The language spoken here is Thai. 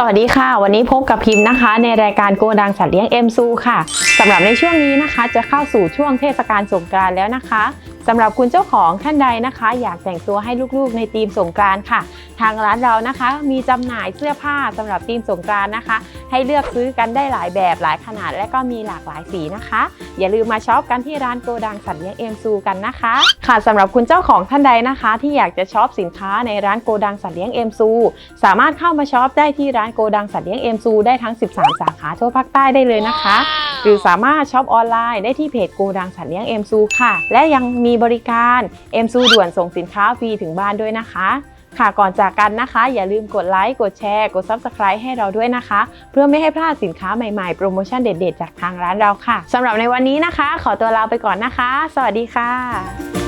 สวัสดีค่ะ วันนี้พบกับพิมพ์นะคะ ในรายการโกดังสัตว์เลี้ยงเอ็มซูค่ะสำหรับในช่วงนี้นะคะ จะเข้าสู่ช่วงเทศกาลสงกรานต์แล้วนะคะ สำหรับคุณเจ้าของท่านใดนะคะ อยากแต่งตัวให้ลูกๆในธีมสงกรานต์ค่ะ ทางร้านเรานะคะ มีจำหน่ายเสื้อผ้าสำหรับธีมสงกรานต์นะคะ ให้เลือกซื้อกันได้หลายแบบหลายขนาดและก็มีหลากหลายสีนะคะ อย่าลืมมาช็อปกันที่ร้านโกดังสัตว์เลี้ยงเอ็มซูกันนะคะค่ะสำหรับคุณเจ้าของท่านใดนะคะ ที่อยากจะช็อปสินค้าในร้านโกดังสัตว์เลี้ยงเอ็มซูสามารถเข้ามาช็อปได้ที่ร้านโกดังสัตว์เลี้ยงเอ็มซูได้ทั้ง 13 สาขาทั่วภาคใต้ได้เลยนะคะ หรือสามารถช็อปออนไลน์ได้ที่เพจโกดังสัตว์เลี้ยงเอ็มซูค่ะ และยังมีบริการเอ็มซูด่วนส่งสินค้าฟรีถึงบ้านด้วยนะคะ ค่ะก่อนจากกันนะคะ อย่าลืมกดไลค์กดแชร์ กด Subscribe ให้เราด้วยนะคะ เพื่อไม่ให้พลาดสินค้าใหม่ๆ โปรโมชั่นเด็ดๆ จากทางร้านเราค่ะสำหรับในวันนี้นะคะ ขอตัวลาไปก่อนนะคะ สวัสดีค่ะ